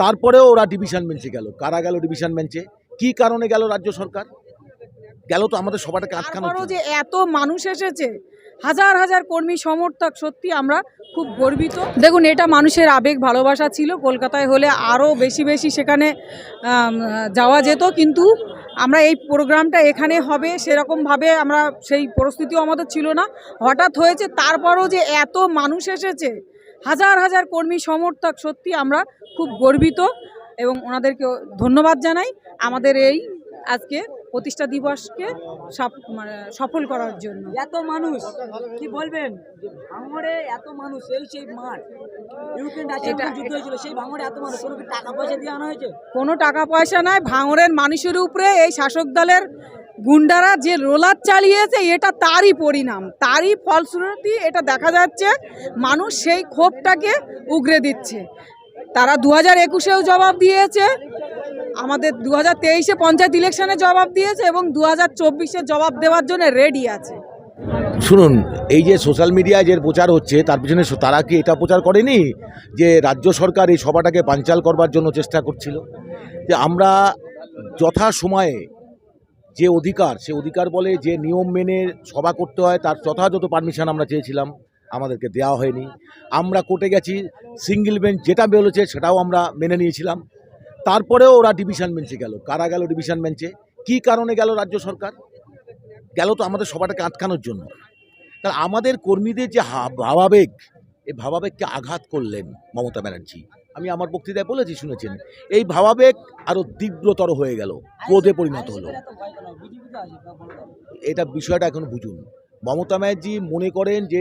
তারপরেও ওরা ডিভিশন বেঞ্চে গেল। কারা গেল ডিভিশন বেঞ্চে কি কারণে গেল রাজ্য সরকার? গেল তো আমাদের সবাটাকে জন্য। যে এত মানুষ এসেছে হাজার হাজার কর্মী সমর্থক সত্যি আমরা খুব গর্বিত। দেখুন এটা মানুষের আবেগ ভালোবাসা ছিল। কলকাতায় হলে আরও বেশি বেশি সেখানে যাওয়া যেত। কিন্তু আমরা এই প্রোগ্রামটা এখানে হবে সেরকমভাবে আমরা সেই পরিস্থিতিও আমাদের ছিল না। হঠাৎ হয়েছে তারপরও যে এত মানুষ এসেছে হাজার হাজার কর্মী সমর্থক সত্যি আমরা খুব গর্বিত এবং ওনাদেরকে ধন্যবাদ জানাই আমাদের এই আজকে প্রতিষ্ঠা দিবসকে মানে সফল করার জন্য। এত মানুষ কি বলবেন? ভাঙড়ে এত মানুষ এই সেই মাঠ। কোনো টাকা পয়সা দিয়ে আনা হয়েছে? কোনো টাকা পয়সা নাই ভাঙড়ের মানুষের উপরে এই শাসক দলের গুন্ডারা যে রোলার চালিয়েছে, এটা তারই পরিণাম। তারই ফলশ্রুতি এটা দেখা যাচ্ছে, মানুষ সেই ক্ষোভটাকে উগরে দিচ্ছে। তারা দু হাজার একুশেও জবাব দিয়েছে, আমাদের দু হাজার তেইশে পঞ্চায়েত ইলেকশনে জবাব দিয়েছে এবং দু হাজার চব্বিশে জবাব দেওয়ার জন্য রেডি আছে। শুনুন, এই যে সোশ্যাল মিডিয়ায় যে প্রচার হচ্ছে, তার পিছনে তারা কি এটা প্রচার করেনি? যে রাজ্য সরকার এই সভাটাকে বানচাল করবার জন্য চেষ্টা করছিল? যে আমরা যথা সময়ে যে অধিকার, সে অধিকার বলে যে নিয়ম মেনে সভা করতে হয়, তার যথাযথ পারমিশন আমরা চেয়েছিলাম, আমাদেরকে দেওয়া হয়নি। আমরা কোর্টে গেছি সিঙ্গেল বেঞ্চ যেটা বলেছে সেটাও আমরা মেনে নিয়েছিলাম। তারপরেও ওরা ডিভিশন বেঞ্চে গেল। কারা গেল ডিভিশন বেঞ্চে কি কারণে গেল রাজ্য সরকার? গেল তো আমাদের সভাটাকে আটকানোর জন্য। কারণ আমাদের কর্মীদের যে ভাবাবেগ এই ভাবাবেগকে আঘাত করলেন মমতা ব্যানার্জি। আমি আমার বক্তৃতায় বলেছি শুনেছেন? এই ভাবাবেগ আরও তীব্রতর হয়ে গেল ক্রোধে পরিণত হলো। এটা বিষয়টা এখন বুঝুন। মমতা ব্যানার্জি মনে করেন যে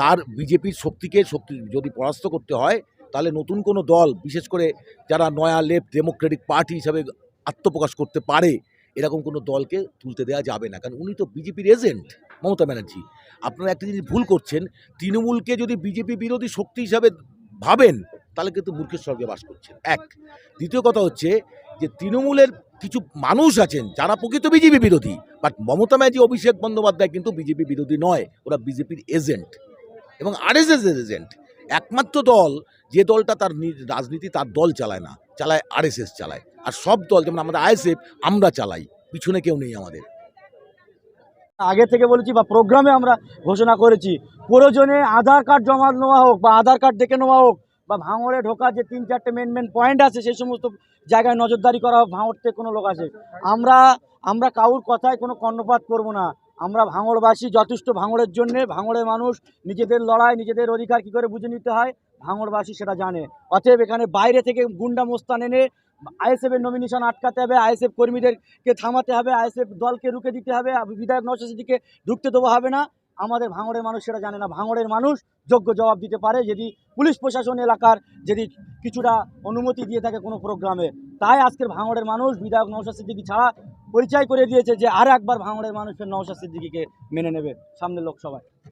তার বিজেপির শক্তিকে শক্তি যদি পরাস্ত করতে হয় তাহলে নতুন কোনো দল বিশেষ করে যারা নয়া লেফট ডেমোক্রেটিক পার্টি হিসাবে আত্মপ্রকাশ করতে পারে এরকম কোনো দলকে তুলতে দেওয়া যাবে না। কারণ উনি তো বিজেপির এজেন্ট মমতা ব্যানার্জি। আপনারা একটা জিনিস ভুল করছেন তৃণমূলকে যদি বিজেপি বিরোধী শক্তি হিসাবে ভাবেন তাহলে কিন্তু মূর্খের স্বর্গে বাস করছেন। এক। দ্বিতীয় কথা হচ্ছে যে তৃণমূলের কিছু মানুষ আছেন, যারা প্রকৃত বিজেপি বিরোধী বাট মমতা ম্যাজি অভিষেক বন্দ্যোপাধ্যায় কিন্তু বিজেপি বিরোধী নয়, ওরা বিজেপির এজেন্ট এবং আরএসএস এর এজেন্ট একমাত্র দল, যে দলটা তার রাজনীতি তার দল চালায় না, চালায় আরএসএস চালায়। আর সব দল, যেমন আমাদের আইএসএফ আমরা চালাই, পিছনে কেউ নেই আমাদের। আগে থেকে বলেছি বা প্রোগ্রামে আমরা ঘোষণা করেছি, প্রয়োজনে আধার কার্ড জমা নেওয়া হোক বা আধার কার্ড দেখে নেওয়া হোক বা ভাঙড়ে ঢোকার যে তিন চারটে মেন মেন পয়েন্ট আছে, সেই সমস্ত জায়গায় নজরদারি করা হোক ভাঙড় থেকে কোনো লোক আসে। আমরা আমরা কাউর কথায় কোনো কর্ণপাত করব না। আমরা ভাঙড়বাসী যথেষ্ট ভাঙড়ের জন্যে, ভাঙড়ের মানুষ নিজেদের লড়াই, নিজেদের অধিকার কী করে বুঝে নিতে হয়? ভাঙড়বাসী সেটা জানে। অতএব এখানে বাইরে থেকে গুন্ডা মোস্তান এনে আইএসএফের নমিনেশন আটকাতে হবে, আইএসএফ কর্মীদেরকে থামাতে হবে, আইএসএফ দলকে রুখে দিতে হবে বিধায়ক নশাসিদিকে ঢুকতে দেওয়া হবে না। আমাদের ভাঙড়ের মানুষ সেটা জানে না। ভাঙড়ের মানুষ যোগ্য জবাব দিতে পারে যদি পুলিশ প্রশাসন এলাকার যদি কিছুটা অনুমতি দিয়ে থাকে কোনো প্রোগ্রামে। তাই আজকের ভাঙড়ের মানুষ বিধায়ক নৌশা সিদ্দিকি ছাড়া পরিচয় করে দিয়েছে যে আর একবার ভাঙড়ের মানুষের নৌশা সিদ্দিকিকে মেনে নেবে সামনের লোকসভায়।